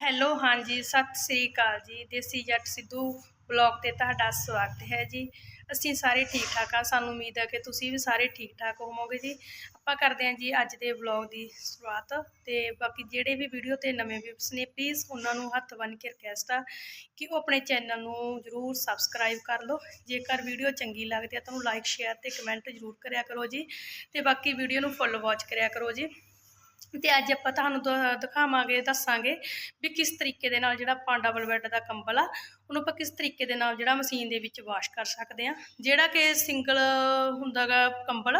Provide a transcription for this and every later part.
Hello, ਹਾਂਜੀ, ਸਤਿ ਸ੍ਰੀ ਅਕਾਲ ਜੀ। ਦੇਸੀ ਜੱਟ ਸਿੱਧੂ ਬਲੌਗ ਤੇ ਤੁਹਾਡਾ ਸਵਾਗਤ ਹੈ ਜੀ। ਅਸੀਂ ਸਾਰੇ ਠੀਕ ਠਾਕ ਆ ਸਾਨੂੰ ਉਮੀਦ ਹੈ ਕਿ ਤੁਸੀਂ ਵੀ ਸਾਰੇ ਠੀਕ ਠਾਕ ਹੋਵੋਗੇ ਜੀ। ਆਪਾਂ ਕਰਦੇ ਹਾਂ ਜੀ ਅੱਜ ਦੇ ਬਲੌਗ ਦੀ ਸ਼ੁਰੂਆਤ ਤੇ ਬਾਕੀ ਜਿਹੜੇ ਵੀ ਵੀਡੀਓ ਤੇ ਨਵੇਂ ਵਿਊਸ ਨੇ ਪਲੀਜ਼ ਉਹਨਾਂ ਨੂੰ ਹੱਥ ਬੰਨ੍ਹ ਕੇ ਰਿਕਵੈਸਟ ਆ ਕਿ ਉਹ ਆਪਣੇ ਚੈਨਲ ਨੂੰ ਜਰੂਰ ਸਬਸਕ੍ਰਾਈਬ ਕਰ ਲਓ। ਜੇਕਰ ਵੀਡੀਓ ਚੰਗੀ ਲੱਗਦੀ ਹੈ ਤਾਂ ਉਹਨੂੰ ਲਾਈਕ ਸ਼ੇਅਰ ਤੇ ਕਮੈਂਟ ਜਰੂਰ ਕਰਿਆ ਕਰੋ ਜੀ। ਤੇ ਬਾਕੀ ਵੀਡੀਓ ਨੂੰ ਫੁੱਲ ਵਾਚ ਕਰਿਆ ਕਰੋ ਜੀ। ਤੇ ਅੱਜ ਆਪਾਂ ਤੁਹਾਨੂੰ ਦ- ਦਿਖਾਵਾਂਗੇ, ਦੱਸਾਂਗੇ ਵੀ ਕਿਸ ਤਰੀਕੇ ਦੇ ਨਾਲ ਜਿਹੜਾ ਆਪਾਂ ਡਬਲ ਬੈੱਡ ਦਾ ਕੰਬਲ ਆ, ਉਹਨੂੰ ਆਪਾਂ ਕਿਸ ਤਰੀਕੇ ਦੇ ਨਾਲ ਜਿਹੜਾ ਮਸ਼ੀਨ ਦੇ ਵਿੱਚ ਵਾਸ਼ ਕਰ ਸਕਦੇ ਆ ਜਿਹੜਾ ਕਿ ਸਿੰਗਲ ਹੁੰਦਾਗਾ ਕੰਬਲ,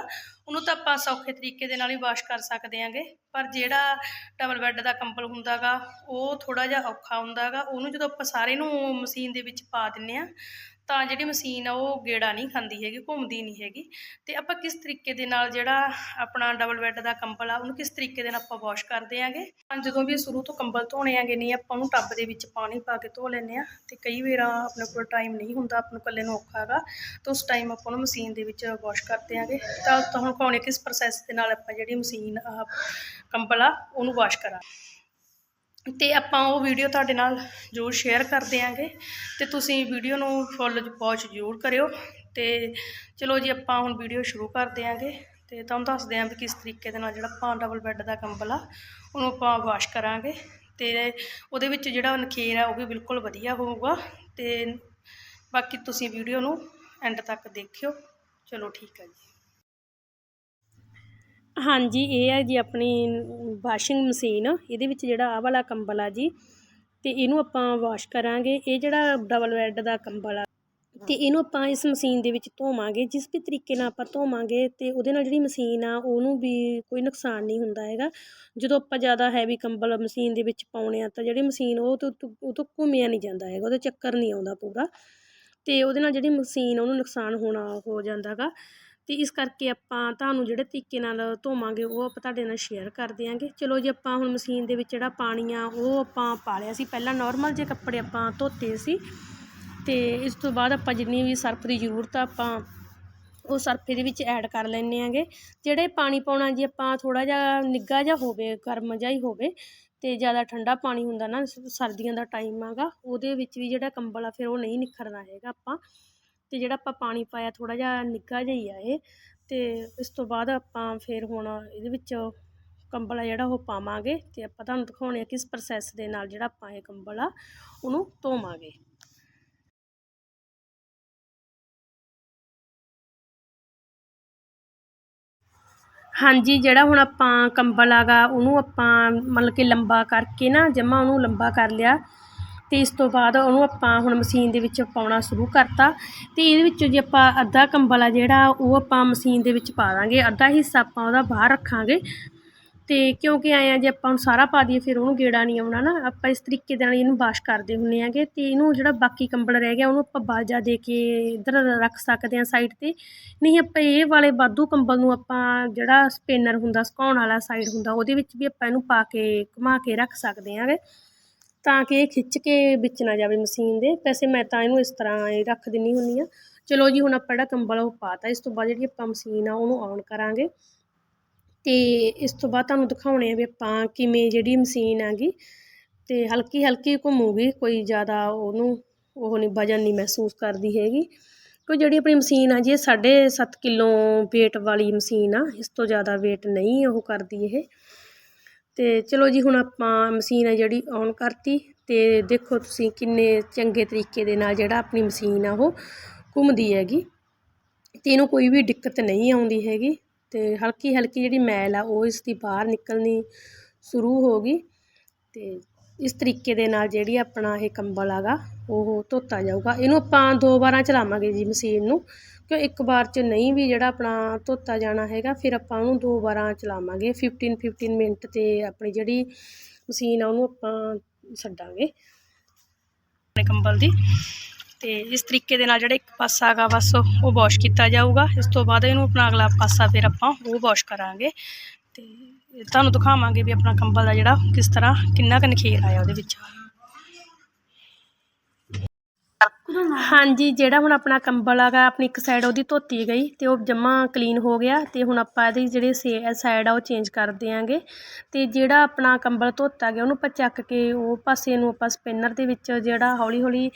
ਉਹਨੂੰ ਤਾਂ ਆਪਾਂ ਸੌਖੇ ਤਰੀਕੇ ਦੇ ਨਾਲ ਹੀ ਵਾਸ਼ ਕਰ ਸਕਦੇ ਆਂਗੇ ਪਰ ਜਿਹੜਾ ਡਬਲ ਬੈੱਡ ਦਾ ਕੰਬਲ ਹੁੰਦਾਗਾ ਉਹ ਥੋੜਾ ਜਿਹਾ ਔਖਾ ਹੁੰਦਾਗਾ ਉਹਨੂੰ ਜਦੋਂ ਆਪਾਂ ਸਾਰੇ ਨੂੰ ਮਸ਼ੀਨ ਦੇ ਵਿੱਚ ਪਾ ਦਿੰਨੇ ਆ ਤਾਂ ਜਿਹੜੀ ਮਸ਼ੀਨ ਆ ਉਹ ਗੇੜਾ ਨਹੀਂ ਖਾਂਦੀ ਹੈਗੀ, ਘੁੰਮਦੀ ਨਹੀਂ ਹੈਗੀ। ਤੇ ਆਪਾਂ ਕਿਸ ਤਰੀਕੇ ਦੇ ਨਾਲ ਜਿਹੜਾ ਆਪਣਾ ਡਬਲ ਬੈੱਡ ਦਾ ਕੰਬਲ ਆ, ਉਹਨੂੰ ਕਿਸ ਤਰੀਕੇ ਦੇ ਨਾਲ ਆਪਾਂ ਵਾਸ਼ ਕਰਦੇ ਆਂਗੇ? ਤਾਂ ਜਦੋਂ ਵੀ ਸ਼ੁਰੂ ਤੋਂ ਕੰਬਲ ਧੋਣੇ ਆਂਗੇ, ਨਹੀਂ ਆਪਾਂ ਉਹਨੂੰ ਟੱਬ ਦੇ ਵਿੱਚ ਪਾਣੀ ਪਾ ਕੇ ਧੋ ਲੈਂਦੇ ਆ। ਤੇ ਕਈ ਵਾਰ ਆਪਣੇ ਕੋਲ ਟਾਈਮ ਨਹੀਂ ਹੁੰਦਾ, ਆਪਾਂ ਨੂੰ ਇਕੱਲੇ ਨੂੰ ਔਖਾ ਹੈਗਾ। ਤਾਂ ਉਸ ਟਾਈਮ ਆਪਾਂ ਉਹਨੂੰ ਮਸ਼ੀਨ ਦੇ ਵਿੱਚ ਵਾਸ਼ ਕਰਦੇ ਆਂਗੇ। ਤਾਂ ਤੁਹਾਨੂੰ ਕਹਾਉਣੇ ਕਿਸ ਪ੍ਰੋਸੈਸ ਦੇ ਨਾਲ ਆਪਾਂ ਜਿਹੜੀ ਮਸ਼ੀਨ ਆ, ਕੰਬਲ ਆ, ਉਹਨੂੰ ਵਾਸ਼ ਕਰਾਂ ਅਤੇ ਆਪਾਂ ਉਹ ਵੀਡੀਓ ਤੁਹਾਡੇ ਨਾਲ ਜ਼ਰੂਰ ਸ਼ੇਅਰ ਕਰ ਦਿਆਂਗੇ ਅਤੇ ਤੁਸੀਂ ਵੀਡੀਓ ਨੂੰ ਫੁੱਲ ਵਾਚ ਜ਼ਰੂਰ ਕਰਿਓ ਅਤੇ ਚਲੋ ਜੀ ਆਪਾਂ ਹੁਣ ਵੀਡੀਓ ਸ਼ੁਰੂ ਕਰ ਦਿਆਂਗੇ ਅਤੇ ਤੁਹਾਨੂੰ ਦੱਸਦੇ ਆਂ ਵੀ ਕਿਸ ਤਰੀਕੇ ਦੇ ਨਾਲ ਜਿਹੜਾ ਆਪਾਂ ਡਬਲ ਬੈੱਡ ਦਾ ਕੰਬਲ ਆ, ਉਹਨੂੰ ਆਪਾਂ ਵਾਸ਼ ਕਰਾਂਗੇ ਅਤੇ ਉਹਦੇ ਵਿੱਚ ਜਿਹੜਾ ਨਖੇਰ ਆ ਉਹ ਵੀ ਬਿਲਕੁਲ ਵਧੀਆ ਹੋਊਗਾ ਅਤੇ ਬਾਕੀ ਤੁਸੀਂ ਵੀਡੀਓ ਨੂੰ ਐਂਡ ਤੱਕ ਦੇਖਿਓ, ਚਲੋ ਠੀਕ ਹੈ ਜੀ। ਹਾਂਜੀ, ਇਹ ਹੈ ਜੀ ਆਪਣੀ ਵਾਸ਼ਿੰਗ ਮਸ਼ੀਨ। ਇਹਦੇ ਵਿੱਚ ਜਿਹੜਾ ਆਹ ਵਾਲਾ ਕੰਬਲ ਆ ਜੀ, ਤੇ ਇਹਨੂੰ ਆਪਾਂ ਵਾਸ਼ ਕਰਾਂਗੇ। ਇਹ ਜਿਹੜਾ ਡਬਲ ਬੈੱਡ ਦਾ ਕੰਬਲ ਆ, ਤੇ ਇਹਨੂੰ ਆਪਾਂ ਇਸ ਮਸ਼ੀਨ ਦੇ ਵਿੱਚ ਧੋਵਾਂਗੇ। ਜਿਸ ਵੀ ਤਰੀਕੇ ਨਾਲ ਆਪਾਂ ਧੋਵਾਂਗੇ, ਤੇ ਉਹਦੇ ਨਾਲ ਜਿਹੜੀ ਮਸ਼ੀਨ ਆ, ਉਹਨੂੰ ਵੀ ਕੋਈ ਨੁਕਸਾਨ ਨਹੀਂ ਹੁੰਦਾ ਹੈਗਾ। ਜਦੋਂ ਆਪਾਂ ਜ਼ਿਆਦਾ ਹੈਵੀ ਕੰਬਲ ਮਸ਼ੀਨ ਦੇ ਵਿੱਚ ਪਾਉਣੇ ਆ, ਤਾਂ ਜਿਹੜੀ ਮਸ਼ੀਨ ਉਹ ਤੋਂ ਉਹ ਤੋਂ ਘੁੰਮਿਆ ਨਹੀਂ ਜਾਂਦਾ ਹੈਗਾ, ਉਹਦੇ ਚੱਕਰ ਨਹੀਂ ਆਉਂਦਾ ਪੂਰਾ। ਤੇ ਉਹਦੇ ਨਾਲ ਜਿਹੜੀ ਮਸ਼ੀਨ ਉਹਨੂੰ ਨੁਕਸਾਨ ਹੋਣਾ ਹੋ ਜਾਂਦਾਗਾ ਤੇ ਇਸ ਕਰਕੇ ਆਪਾਂ ਤੁਹਾਨੂੰ ਜਿਹੜੇ ਤਰੀਕੇ ਨਾਲ ਧੋਵਾਂਗੇ, ਉਹ ਆਪਾਂ ਤੁਹਾਡੇ ਨਾਲ ਸ਼ੇਅਰ ਕਰ ਦਿਆਂਗੇ। ਚਲੋ ਜੀ, ਆਪਾਂ ਹੁਣ ਮਸ਼ੀਨ ਦੇ ਵਿੱਚ ਜਿਹੜਾ ਪਾਣੀ ਆ, ਉਹ ਆਪਾਂ ਪਾ ਲਿਆ ਸੀ। ਪਹਿਲਾਂ ਨਾਰਮਲ ਜੇ ਕੱਪੜੇ ਆਪਾਂ ਧੋਤੇ ਸੀ ਤੇ ਇਸ ਤੋਂ ਬਾਅਦ ਆਪਾਂ ਜਿੰਨੀ ਵੀ ਸਰਫ ਦੀ ਜ਼ਰੂਰਤ ਆ, ਆਪਾਂ ਉਹ ਸਰਫ ਇਹਦੇ ਵਿੱਚ ਐਡ ਕਰ ਲੈਣੇ ਆਂਗੇ। ਜਿਹੜੇ ਪਾਣੀ ਪਾਉਣਾ ਜੀ, ਆਪਾਂ ਥੋੜਾ ਜਿਹਾ ਨਿੱਗਾ ਜਿਹਾ ਹੋਵੇ, ਗਰਮ ਜਿਹਾ ਹੀ ਹੋਵੇ ਤੇ ਜ਼ਿਆਦਾ ਠੰਡਾ ਪਾਣੀ ਹੁੰਦਾ ਨਾ, ਸਰਦੀਆਂ ਦਾ ਟਾਈਮ ਆਗਾ, ਉਹਦੇ ਵਿੱਚ ਵੀ ਜਿਹੜਾ ਕੰਬਲ ਆ, ਫਿਰ ਉਹ ਨਹੀਂ ਨਿਖਰਦਾ ਹੈਗਾ ਆਪਾਂ। ਅਤੇ ਜਿਹੜਾ ਆਪਾਂ ਪਾਣੀ ਪਾਇਆ ਥੋੜ੍ਹਾ ਜਿਹਾ ਨਿੱਘਾ ਜਿਹਾ ਹੀ ਆ ਇਹ ਅਤੇ ਇਸ ਤੋਂ ਬਾਅਦ ਆਪਾਂ ਫਿਰ ਹੁਣ ਇਹਦੇ ਵਿੱਚ ਕੰਬਲ ਆ ਜਿਹੜਾ ਉਹ ਪਾਵਾਂਗੇ ਅਤੇ ਆਪਾਂ ਤੁਹਾਨੂੰ ਦਿਖਾਉਣੇ ਆ ਕਿਸ ਪ੍ਰੋਸੈਸ ਦੇ ਨਾਲ ਜਿਹੜਾ ਆਪਾਂ ਇਹ ਕੰਬਲ ਆ ਉਹਨੂੰ ਧੋਵਾਂਗੇ। ਹਾਂਜੀ, ਜਿਹੜਾ ਹੁਣ ਆਪਾਂ ਕੰਬਲ ਆਗਾ ਉਹਨੂੰ ਆਪਾਂ ਮਤਲਬ ਕਿ ਲੰਬਾ ਕਰਕੇ ਨਾ ਜਮਾ ਉਹਨੂੰ ਲੰਬਾ ਕਰ ਲਿਆ ਅਤੇ ਇਸ ਤੋਂ ਬਾਅਦ ਉਹਨੂੰ ਆਪਾਂ ਹੁਣ ਮਸ਼ੀਨ ਦੇ ਵਿੱਚ ਪਾਉਣਾ ਸ਼ੁਰੂ ਕਰਤਾ ਅਤੇ ਇਹਦੇ ਵਿੱਚੋਂ ਜੇ ਆਪਾਂ ਅੱਧਾ ਕੰਬਲ ਆ ਜਿਹੜਾ, ਉਹ ਆਪਾਂ ਮਸ਼ੀਨ ਦੇ ਵਿੱਚ ਪਾ ਦਾਂਗੇ। ਅੱਧਾ ਹਿੱਸਾ ਆਪਾਂ ਉਹਦਾ ਬਾਹਰ ਰੱਖਾਂਗੇ। ਅਤੇ ਕਿਉਂਕਿ ਆਏ ਆ, ਜੇ ਆਪਾਂ ਨੂੰ ਸਾਰਾ ਪਾ ਦਈਏ, ਫਿਰ ਉਹਨੂੰ ਗੇੜਾ ਨਹੀਂ ਆਉਣਾ ਨਾ। ਆਪਾਂ ਇਸ ਤਰੀਕੇ ਦੇ ਨਾਲ ਇਹਨੂੰ ਵਾਸ਼ ਕਰਦੇ ਹੁੰਨੇ ਆਂਗੇ ਅਤੇ ਇਹਨੂੰ ਜਿਹੜਾ ਬਾਕੀ ਕੰਬਲ ਰਹਿ ਗਿਆ, ਉਹਨੂੰ ਆਪਾਂ ਬਾਜਾ ਦੇ ਕੇ ਇੱਧਰ ਰੱਖ ਸਕਦੇ ਹਾਂ ਸਾਈਡ ਤੇ। ਨਹੀਂ, ਆਪਾਂ ਇਹ ਵਾਲੇ ਵਾਧੂ ਕੰਬਲ ਨੂੰ ਆਪਾਂ ਜਿਹੜਾ ਸਪਿਨਰ ਹੁੰਦਾ, ਸੁਕਾਉਣ ਵਾਲਾ ਸਾਈਡ ਹੁੰਦਾ, ਉਹਦੇ ਵਿੱਚ ਵੀ ਆਪਾਂ ਇਹਨੂੰ ਪਾ ਕੇ, ਘੁਮਾ ਕੇ ਰੱਖ ਸਕਦੇ ਆਂਗੇ ਤਾਂ ਕਿ ਇਹ ਖਿੱਚ ਕੇ ਵਿੱਚ ਨਾ ਜਾਵੇ ਮਸ਼ੀਨ ਦੇ। ਵੈਸੇ ਮੈਂ ਤਾਂ ਇਹਨੂੰ ਇਸ ਤਰ੍ਹਾਂ ਹੀ ਰੱਖ ਦਿੰਦੀ ਹੁੰਦੀ ਆ। ਚਲੋ ਜੀ, ਹੁਣ ਆਪਾਂ ਜਿਹੜਾ ਕੰਬਲ ਉਹ ਪਾਤਾ, ਇਸ ਤੋਂ ਬਾਅਦ ਜਿਹੜੀ ਆਪਾਂ ਮਸ਼ੀਨ ਆ ਉਹਨੂੰ ਔਨ ਕਰਾਂਗੇ। ਤੇ ਇਸ ਤੋਂ ਬਾਅਦ ਤੁਹਾਨੂੰ ਦਿਖਾਉਣੇ ਆ ਵੀ ਆਪਾਂ ਕਿਵੇਂ ਜਿਹੜੀ ਮਸ਼ੀਨ ਹੈਗੀ। ਤੇ ਹਲਕੀ ਹਲਕੀ ਘੁੰਮੂਗੀ, ਕੋਈ ਜ਼ਿਆਦਾ ਉਹਨੂੰ ਉਹ ਨਹੀਂ, ਵਜਨ ਨਹੀਂ ਮਹਿਸੂਸ ਕਰਦੀ ਹੈਗੀ। ਕੋਈ ਜਿਹੜੀ ਆਪਣੀ ਮਸ਼ੀਨ ਆ ਜੀ, ਇਹ ਸਾਢੇ ਸੱਤ ਕਿਲੋ weight ਵਾਲੀ ਮਸ਼ੀਨ ਆ। ਇਸ ਤੋਂ ਜ਼ਿਆਦਾ weight ਨਹੀਂ ਉਹ ਕਰਦੀ ਇਹ। ਅਤੇ ਚਲੋ ਜੀ, ਹੁਣ ਆਪਾਂ ਮਸ਼ੀਨ ਆ ਜਿਹੜੀ ਔਨ ਕਰਤੀ ਅਤੇ ਦੇਖੋ ਤੁਸੀਂ ਕਿੰਨੇ ਚੰਗੇ ਤਰੀਕੇ ਦੇ ਨਾਲ ਜਿਹੜਾ ਆਪਣੀ ਮਸ਼ੀਨ ਆ ਉਹ ਘੁੰਮਦੀ ਹੈਗੀ ਅਤੇ ਇਹਨੂੰ ਕੋਈ ਵੀ ਦਿੱਕਤ ਨਹੀਂ ਆਉਂਦੀ ਹੈਗੀ ਅਤੇ ਹਲਕੀ ਹਲਕੀ ਜਿਹੜੀ ਮੈਲ ਆ ਉਹ ਇਸ ਦੀ ਬਾਹਰ ਨਿਕਲਣੀ ਸ਼ੁਰੂ ਹੋ ਗਈ ਅਤੇ ਇਸ ਤਰੀਕੇ ਦੇ ਨਾਲ ਜਿਹੜੀ ਆਪਣਾ ਇਹ ਕੰਬਲ ਹੈਗਾ ਉਹ ਧੋਤਾ ਜਾਊਗਾ। ਇਹਨੂੰ ਆਪਾਂ ਦੋ ਵਾਰਾਂ ਚਲਾਵਾਂਗੇ ਜੀ ਮਸ਼ੀਨ ਨੂੰ। ਕਿ ਇੱਕ ਵਾਰ 'ਚ ਨਹੀਂ ਵੀ ਜਿਹੜਾ ਆਪਣਾ ਧੋਤਾ ਜਾਣਾ ਹੈਗਾ, ਫਿਰ ਆਪਾਂ ਉਹਨੂੰ ਦੋ ਵਾਰਾਂ ਚਲਾਵਾਂਗੇ 15 15 ਮਿੰਟ ਤੇ ਆਪਣੀ ਜਿਹੜੀ ਮਸ਼ੀਨ ਆ, ਉਹਨੂੰ ਆਪਾਂ ਛੱਡਾਂਗੇ ਆਪਣੇ ਕੰਬਲ ਦੀ। ਤੇ ਇਸ ਤਰੀਕੇ ਦੇ ਨਾਲ ਜਿਹੜਾ ਇੱਕ ਪਾਸਾ ਹੈਗਾ, ਬਸ ਉਹ ਵਾਸ਼ ਕੀਤਾ ਜਾਊਗਾ। ਇਸ ਤੋਂ ਬਾਅਦ ਇਹਨੂੰ ਆਪਣਾ ਅਗਲਾ ਪਾਸਾ ਫਿਰ ਆਪਾਂ ਉਹ ਵਾਸ਼ ਕਰਾਂਗੇ। ਤੇ ਤੁਹਾਨੂੰ ਦਿਖਾਵਾਂਗੇ ਵੀ ਆਪਣਾ ਕੰਬਲ ਦਾ ਜਿਹੜਾ ਕਿਸ ਤਰ੍ਹਾਂ ਕਿੰਨਾ ਕੁ ਨਖੇਰ ਆਇਆ ਉਹਦੇ ਵਿੱਚ। ਹਾਂਜੀ, ਜਿਹੜਾ ਹੁਣ ਆਪਣਾ ਕੰਬਲ ਹੈਗਾ ਆਪਣੀ ਇੱਕ ਸਾਈਡ ਉਹਦੀ ਧੋਤੀ ਗਈ ਅਤੇ ਉਹ ਜਮ੍ਹਾਂ ਕਲੀਨ ਹੋ ਗਿਆ ਅਤੇ ਹੁਣ ਆਪਾਂ ਇਹਦੀ ਜਿਹੜੀ ਸਾਈਡ ਆ ਉਹ ਚੇਂਜ ਕਰ ਦਿਆਂਗੇ। ਅਤੇ ਜਿਹੜਾ ਆਪਣਾ ਕੰਬਲ ਧੋਤਾ ਗਿਆ, ਉਹਨੂੰ ਆਪਾਂ ਚੱਕ ਕੇ ਉਹ ਪਾਸੇ ਨੂੰ ਆਪਾਂ ਸਪਿਨਰ ਦੇ ਵਿੱਚ ਜਿਹੜਾ ਹੌਲੀ ਹੌਲੀ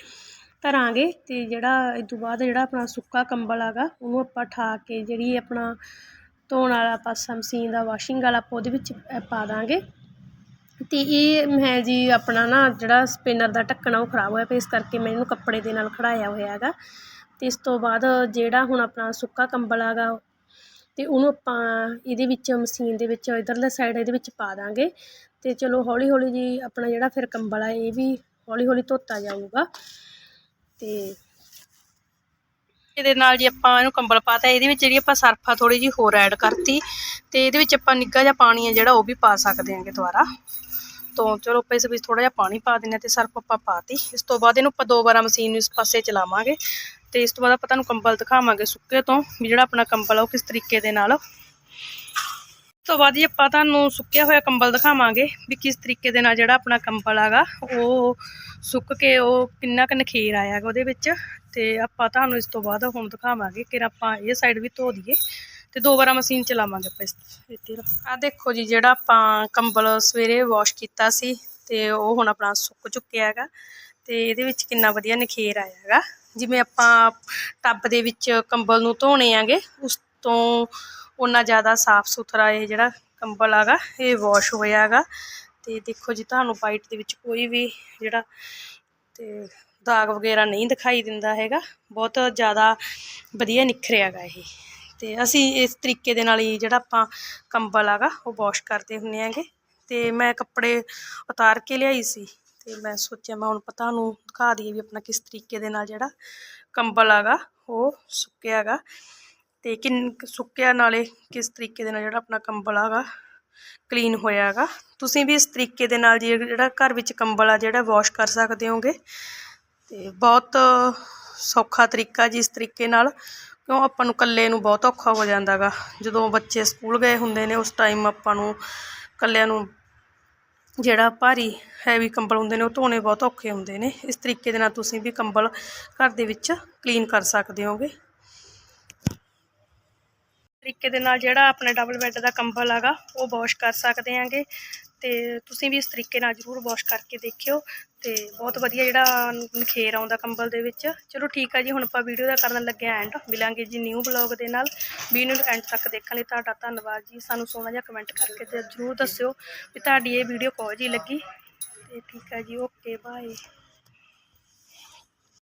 ਧਰਾਂਗੇ ਅਤੇ ਜਿਹੜਾ ਇਹ ਤੋਂ ਬਾਅਦ ਜਿਹੜਾ ਆਪਣਾ ਸੁੱਕਾ ਕੰਬਲ ਹੈਗਾ ਉਹਨੂੰ ਆਪਾਂ ਠਾ ਕੇ ਜਿਹੜੀ ਆਪਣਾ ਧੋਣ ਵਾਲਾ ਪਾਸਾ ਮਸ਼ੀਨ ਦਾ ਵਾਸ਼ਿੰਗ ਵਾਲਾ ਆਪਾਂ ਉਹਦੇ ਵਿੱਚ ਪਾ ਦਾਂਗੇ। ਅਤੇ ਇਹ ਮੈਂ ਜੀ ਆਪਣਾ ਨਾ ਜਿਹੜਾ ਸਪਿਨਰ ਦਾ ਢੱਕਣਾ ਉਹ ਖਰਾਬ ਹੋਇਆ ਪਿਆ, ਇਸ ਕਰਕੇ ਮੈਂ ਇਹਨੂੰ ਕੱਪੜੇ ਦੇ ਨਾਲ ਖੜਾਇਆ ਹੋਇਆ ਹੈਗਾ। ਅਤੇ ਇਸ ਤੋਂ ਬਾਅਦ ਜਿਹੜਾ ਹੁਣ ਆਪਣਾ ਸੁੱਕਾ ਕੰਬਲ ਹੈਗਾ ਅਤੇ ਉਹਨੂੰ ਆਪਾਂ ਇਹਦੇ ਵਿੱਚ ਮਸ਼ੀਨ ਦੇ ਵਿੱਚ ਇੱਧਰਲੇ ਸਾਈਡ ਇਹਦੇ ਵਿੱਚ ਪਾ ਦਾਂਗੇ। ਅਤੇ ਚਲੋ ਹੌਲੀ ਹੌਲੀ ਜੀ ਆਪਣਾ ਜਿਹੜਾ ਫਿਰ ਕੰਬਲ ਆ, ਇਹ ਵੀ ਹੌਲੀ ਹੌਲੀ ਧੋਤਾ ਜਾਊਗਾ। ਅਤੇ ਇਹਦੇ ਨਾਲ ਜੀ ਆਪਾਂ ਇਹਨੂੰ ਕੰਬਲ ਪਾਤਾ ਇਹਦੇ ਵਿੱਚ ਜਿਹੜੀ ਆਪਾਂ ਸਰਫਾ ਥੋੜੀ ਜੀ ਹੋਰ ਐਡ ਕਰਤੀ, ਤੇ ਇਹਦੇ ਵਿੱਚ ਆਪਾਂ ਨਿੱਘਾ ਜਿਹਾ ਪਾਣੀ ਆ ਜਿਹੜਾ ਉਹ ਵੀ ਪਾ ਸਕਦੇ ਹਾਂਗੇ ਦੁਬਾਰਾ। ਤੋਂ ਚਲੋ ਆਪਾਂ ਇਸ ਵਿੱਚ ਥੋੜਾ ਜਿਹਾ ਪਾਣੀ ਪਾ ਦਿੰਦੇ ਹਾਂ ਤੇ ਸਰਫ ਆਪਾਂ ਪਾਤੀ। ਇਸ ਤੋਂ ਬਾਅਦ ਇਹਨੂੰ ਆਪਾਂ ਦੋ ਵਾਰਾਂ ਮਸ਼ੀਨ ਨੂੰ ਇਸ ਪਾਸੇ ਚਲਾਵਾਂਗੇ ਤੇ ਇਸ ਤੋਂ ਬਾਅਦ ਆਪਾਂ ਤੁਹਾਨੂੰ ਕੰਬਲ ਦਿਖਾਵਾਂਗੇ ਸੁੱਕੇ ਤੋਂ ਵੀ ਜਿਹੜਾ ਆਪਣਾ ਕੰਬਲ ਆ ਉਹ ਕਿਸ ਤਰੀਕੇ ਦੇ ਨਾਲ। ਇਸ ਤੋਂ ਬਾਅਦ ਜੀ ਆਪਾਂ ਤੁਹਾਨੂੰ ਸੁੱਕਿਆ ਹੋਇਆ ਕੰਬਲ ਦਿਖਾਵਾਂਗੇ ਵੀ ਕਿਸ ਤਰੀਕੇ ਦੇ ਨਾਲ ਜਿਹੜਾ ਆਪਣਾ ਕੰਬਲ ਹੈਗਾ ਉਹ ਸੁੱਕ ਕੇ ਉਹ ਕਿੰਨਾ ਕੁ ਨਖੇਰ ਆਇਆ ਹੈਗਾ ਉਹਦੇ ਵਿੱਚ। ਤੇ ਆਪਾਂ ਤੁਹਾਨੂੰ ਇਸ ਤੋਂ ਬਾਅਦ ਹੁਣ ਦਿਖਾਵਾਂਗੇ ਕਿ ਆਪਾਂ ਇਹ ਸਾਈਡ ਵੀ ਧੋ ਦਈਏ। ਤੇ ਦੋ ਵਾਰਾਂ ਮਸ਼ੀਨ ਚਲਾਵਾਂਗੇ ਆਪਾਂ ਇਸ ਇੱਥੇ ਆ ਦੇਖੋ ਜੀ, ਜਿਹੜਾ ਆਪਾਂ ਕੰਬਲ ਸਵੇਰੇ ਵਾਸ਼ ਕੀਤਾ ਸੀ ਤੇ ਉਹ ਹੁਣ ਆਪਣਾ ਸੁੱਕ ਚੁੱਕਿਆ ਹੈਗਾ ਤੇ ਇਹਦੇ ਵਿੱਚ ਕਿੰਨਾ ਵਧੀਆ ਨਖੇਰ ਆਇਆ ਹੈਗਾ। ਜਿਵੇਂ ਆਪਾਂ ਟੱਬ ਦੇ ਵਿੱਚ ਕੰਬਲ ਨੂੰ ਧੋਣੇ ਆਂਗੇ, ਉਸ ਤੋਂ ਉਨਾ ਜ਼ਿਆਦਾ ਸਾਫ਼ ਸੁਥਰਾ ਇਹ ਜਿਹੜਾ ਕੰਬਲ ਹੈਗਾ ਇਹ ਵਾਸ਼ ਹੋਇਆ ਹੈਗਾ। ਤੇ ਦੇਖੋ ਜੀ, ਤੁਹਾਨੂੰ ਵਾਈਟ ਦੇ ਵਿੱਚ ਕੋਈ ਵੀ ਜਿਹੜਾ ਤੇ ਦਾਗ ਵਗੈਰਾ ਨਹੀਂ ਦਿਖਾਈ ਦਿੰਦਾ ਹੈਗਾ। ਬਹੁਤ ਜ਼ਿਆਦਾ ਵਧੀਆ ਨਿਖਰਿਆ ਹੈਗਾ ਇਹ। ਤੇ ਅਸੀਂ ਇਸ ਤਰੀਕੇ ਦੇ ਨਾਲ ਹੀ ਜਿਹੜਾ ਆਪਾਂ ਕੰਬਲ ਹੈਗਾ ਉਹ ਵਾਸ਼ ਕਰਦੇ ਹੁੰਨੇ ਆਂਗੇ ਤੇ ਮੈਂ ਕੱਪੜੇ ਉਤਾਰ ਕੇ ਲਿਆਈ ਸੀ ਤੇ ਮੈਂ ਸੋਚਿਆ, ਮੈਂ ਹੁਣ ਪਤਾ ਨੂੰ ਦਿਖਾ ਦਈਏ ਵੀ ਆਪਣਾ ਕਿਸ ਤਰੀਕੇ ਦੇ ਨਾਲ ਜਿਹੜਾ ਕੰਬਲ ਹੈਗਾ ਉਹ ਸੁੱਕਿਆ ਹੈਗਾ। ਤੇ ਕਿੰਨ, ਸੁੱਕਿਆ ਨਾਲੇ ਕਿਸ ਤਰੀਕੇ ਦੇ ਨਾਲ ਜਿਹੜਾ ਆਪਣਾ ਕੰਬਲ ਹੈਗਾ ਕਲੀਨ ਹੋਇਆ ਹੈਗਾ। ਤੁਸੀਂ ਵੀ ਇਸ ਤਰੀਕੇ ਦੇ ਨਾਲ ਜੀ ਜਿਹੜਾ ਘਰ ਵਿੱਚ ਕੰਬਲ ਆ, ਜਿਹੜਾ ਵਾਸ਼ ਕਰ ਸਕਦੇ ਹੋਗੇ। ਤੇ ਬਹੁਤ ਸੌਖਾ ਤਰੀਕਾ ਜਿਸ ਤਰੀਕੇ ਨਾਲ। ਕਿਉਂ ਆਪਾਂ ਨੂੰ ਇਕੱਲੇ ਨੂੰ ਬਹੁਤ ਔਖਾ ਹੋ ਜਾਂਦਾ ਗਾ ਜਦੋਂ ਬੱਚੇ ਸਕੂਲ ਗਏ ਹੁੰਦੇ ਨੇ, ਉਸ ਟਾਈਮ ਆਪਾਂ ਨੂੰ ਇਕੱਲਿਆਂ ਨੂੰ ਜਿਹੜਾ ਭਾਰੀ ਹੈਵੀ ਕੰਬਲ ਹੁੰਦੇ ਨੇ, ਉਹ ਧੋਣੇ ਬਹੁਤ ਔਖੇ ਹੁੰਦੇ ਨੇ। ਇਸ ਤਰੀਕੇ ਦੇ ਨਾਲ ਤੁਸੀਂ ਵੀ ਕੰਬਲ ਘਰ ਦੇ ਵਿੱਚ ਕਲੀਨ ਕਰ ਸਕਦੇ ਹੋਗੇ। ਤਰੀਕੇ ਦੇ ਨਾਲ ਜਿਹੜਾ ਆਪਣਾ ਡਬਲ ਬੈੱਡ ਦਾ ਕੰਬਲ ਹੈਗਾ ਉਹ ਵਾਸ਼ ਕਰ ਸਕਦੇ ਆਂਗੇ। ਤੇ ਤੁਸੀਂ ਵੀ ਇਸ ਤਰੀਕੇ ਨਾਲ ਜ਼ਰੂਰ ਵਾਸ਼ ਕਰਕੇ ਦੇਖਿਓ ਤੇ ਬਹੁਤ ਵਧੀਆ ਜਿਹੜਾ ਨਖੇਰ ਆਉਂਦਾ ਕੰਬਲ ਦੇ ਵਿੱਚ। ਚਲੋ ਠੀਕ ਆ ਜੀ, ਹੁਣ ਆਪਾਂ ਵੀਡੀਓ ਦਾ ਕਰਨ ਲੱਗੇ ਆ ਐਂਡ ਮਿਲਾਂਗੇ ਜੀ ਨਿਊ ਬਲੌਗ ਦੇ ਨਾਲ। ਵੀਡੀਓ ਨੂੰ ਐਂਡ ਤੱਕ ਦੇਖਣ ਲਈ ਤੁਹਾਡਾ ਧੰਨਵਾਦ ਜੀ। ਸਾਨੂੰ ਸੋਹਣਾ ਜਿਹਾ ਕਮੈਂਟ ਕਰਕੇ ਜ਼ਰੂਰ ਦੱਸਿਓ ਵੀ ਤੁਹਾਡੀ ਇਹ ਵੀਡੀਓ ਕਿਹੋ ਜਿਹੀ ਲੱਗੀ। ਤੇ ਠੀਕ ਆ ਜੀ ਓਕੇ ਬਾਏ